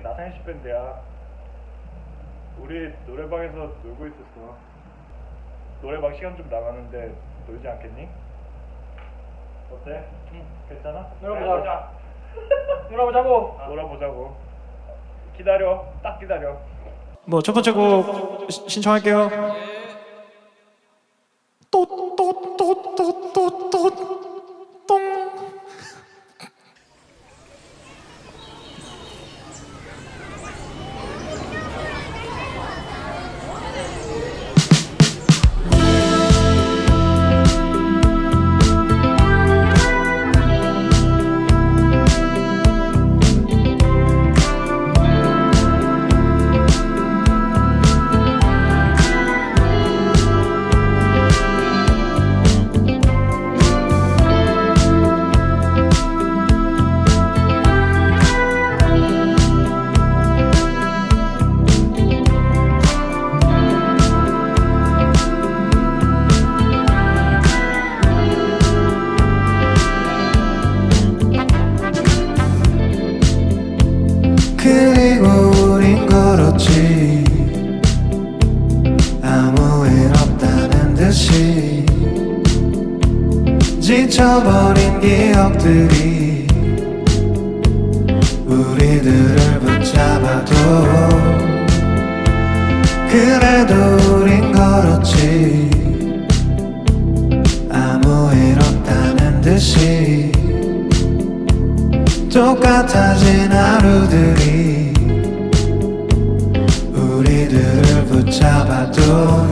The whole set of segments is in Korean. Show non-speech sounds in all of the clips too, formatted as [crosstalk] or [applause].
우린 나상식 밴드야. 우리 노래방에서 놀고 있었어. 노래방 시간 좀 남았는데 놀지 않겠니? 어때? 응, 괜찮아? 놀아보자. [laughs] 놀아보자고. 아, 놀아보자고. 기다려. 딱 기다려. 뭐 첫 번째 곡 시- 신청할게요. 또또또또또또 똥. 지쳐버린 기억들이 우리들을 붙잡아도 그래도 우린 걸었지. 아무 일 없다는 듯이 똑같아진 하루들이 우리들을 붙잡아도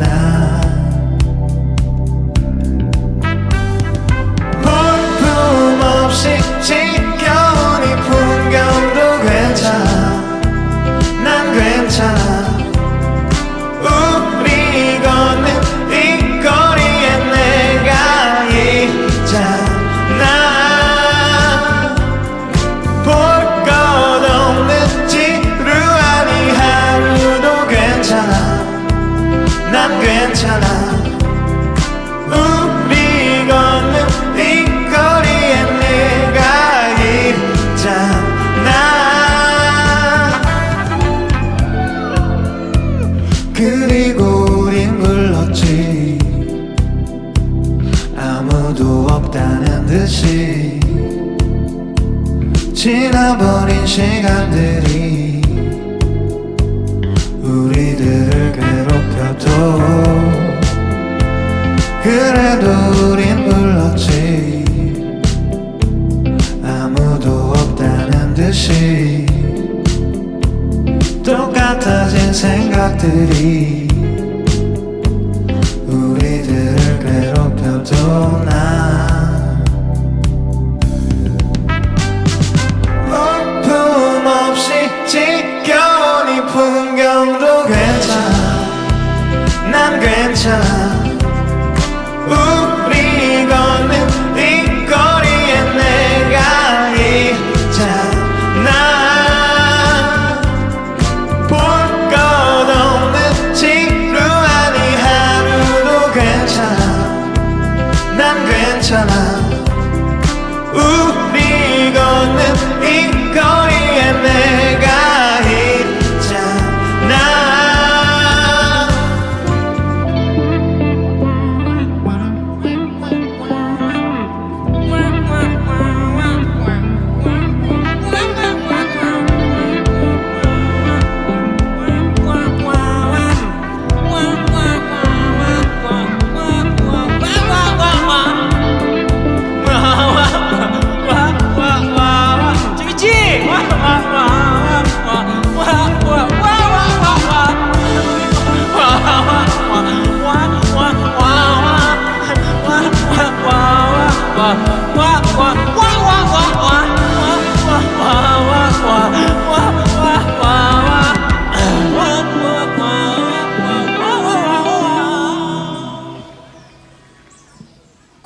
우린 불렀지. 아무도 없다는 듯이 똑같아진 생각들이 우리들을 괴롭혀도 난 볼품없이 지겨운 이 풍경도 괜찮아. 난 괜찮아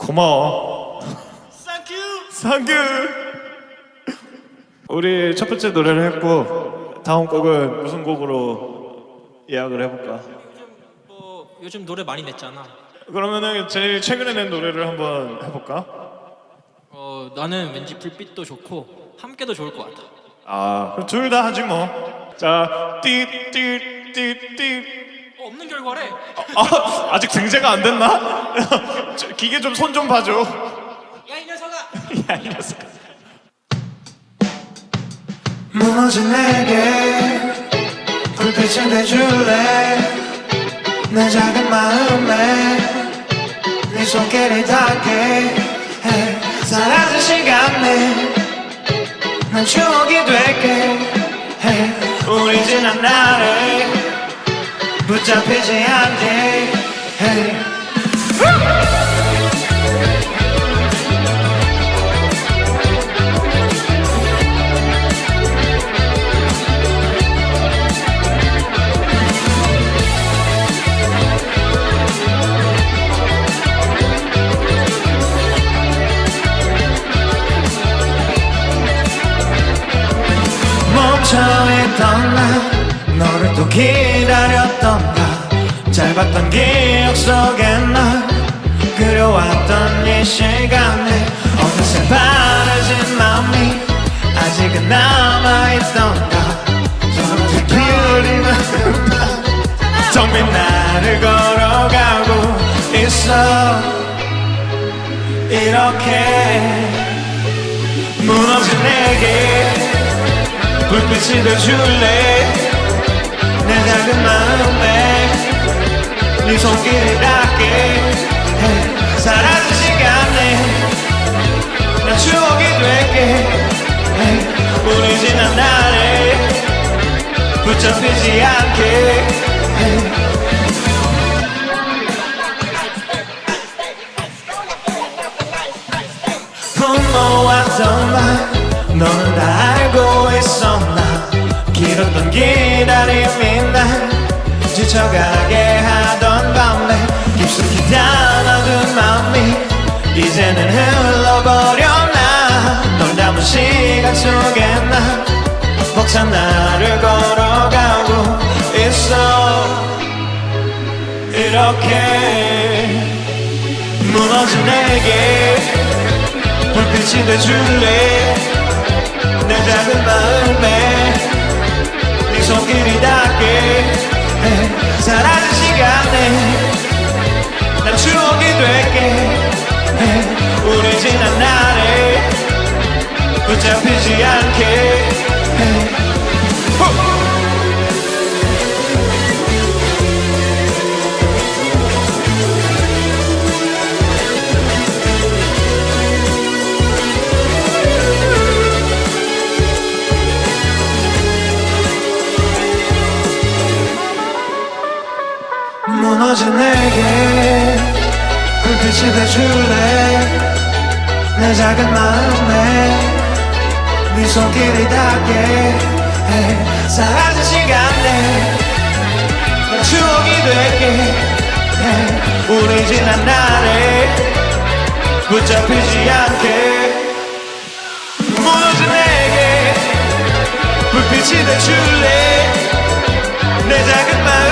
고마워. 상규. 우리 첫 번째 노래를 했고 다음 곡은 무슨 곡으로 예약을 해볼까? 뭐 요즘 노래 많이 냈잖아. 그러면은 제일 최근에 낸 노래를 한번 해볼까? 어 나는 왠지 불빛도 좋고 함께도 좋을 것 같아. 아, 그럼 둘 다 하지 뭐. 자, 띠띠띠띠. 어, 없는 결과래. 아, 아직 등재가 안 됐나? 저, 기계 좀 손 좀 봐줘. 야 이 녀석아. [laughs] 야, 이 녀석. 무너진 내게 불빛을 내줄래 내 작은 마음에 네 손길이 닿게 해 사라진 시간에 난 추억이 될게 해 우리 지난 날에 붙잡히지 않게 해 멈춰있던 나 너를 또 기다렸던가. 짧았던 기억 속에 널 그려왔던 이 시간에 어느새 바라진 마음이 아직은 남아있던 가. 저렇게 피어리는 정빈 나를 걸어가고 있어. 이렇게 무너진 내게 불빛이 되줄래? 내 작은 마음에 네 손길이 닿게 해. 사라진 시간에 난 추억이 될게 해. 우리 지난 날에 붙잡히지 않게 해 기다림이 날 지쳐가게 하던 밤에 깊숙이 담아둔 마음이 이제는 흘러버렸나? 널 담은 시간 속에 나 벅찬 나를 걸어가고 있어. 이렇게 무너진 내게 불빛이 돼줄래? 내 작은 마음에 네 손길이 닿게. 해 사라진 시간에 난 추억이 될게. 해 우리 지난 날에 붙잡히지 않게 무너진 내게 불빛이 돼줄래? 내 작은 마음에 네 손길이 닿게 해. 사라진 시간에 난 추억이 해. 우리 지난 날에 붙잡히지 않게 무너진 내게 불빛이 돼줄래? 내 작은 마음에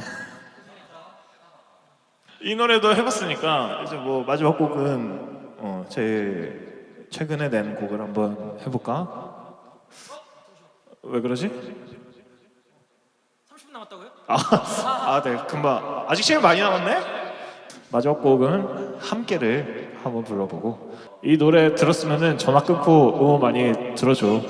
이 노래도 해봤으니까 이제 뭐 마지막 곡은 어, 제 최근에 낸 곡을 한번 해볼까? 왜 그러지? 30분 남았다고요? 아, 아, 네, 금방 아직 시간 많이 남았네. 마지막 곡은 함께를 한번 불러보고 이 노래 들었으면은 전화 끊고 응원 많이 들어줘. [laughs]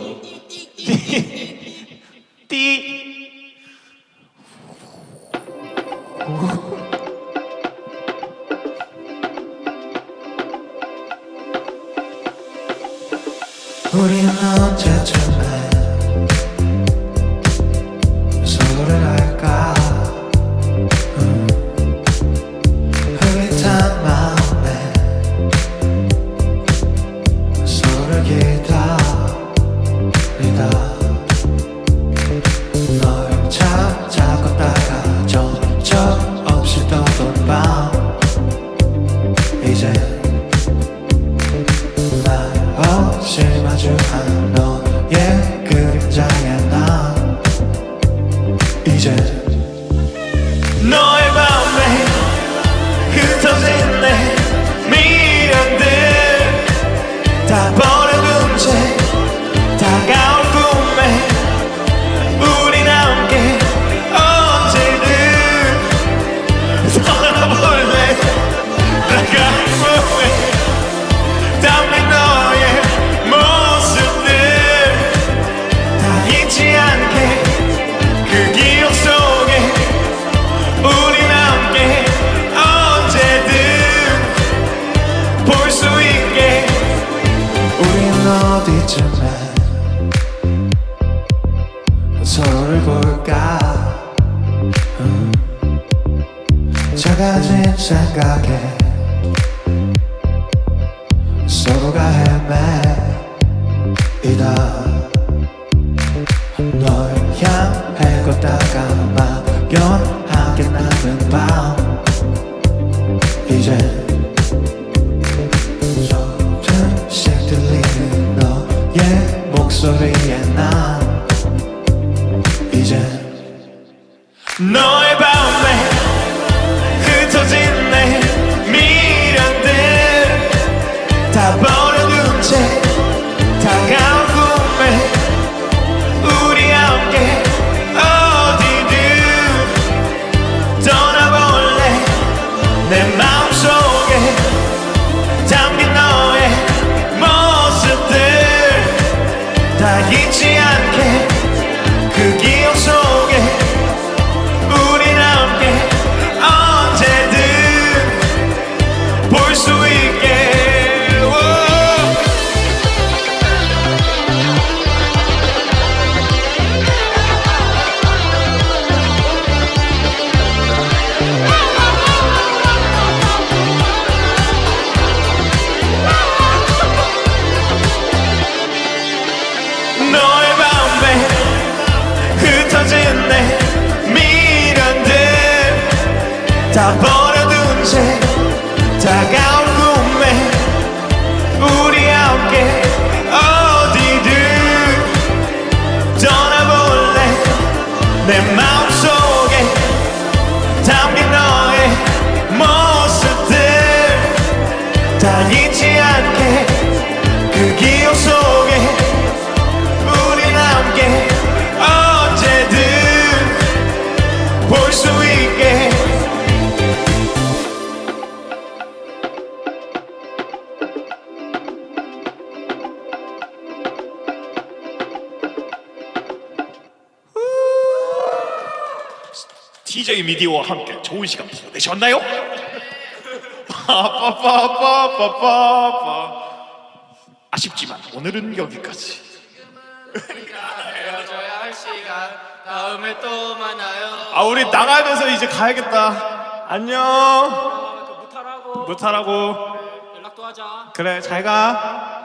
생각에 서로가 헤매이다. 널 향해 걷다가 막연하게 남은 밤 이제 다 좋은 시간 보내셨나요? 아쉽지만 오늘은 여기까지. 헤어져야 할 시간 다음에 또 만나요. 아 우리 나가면서 이제 가야겠다. 안녕. 그 무탈하고. 못하라고 연락도 하자. 그래 잘가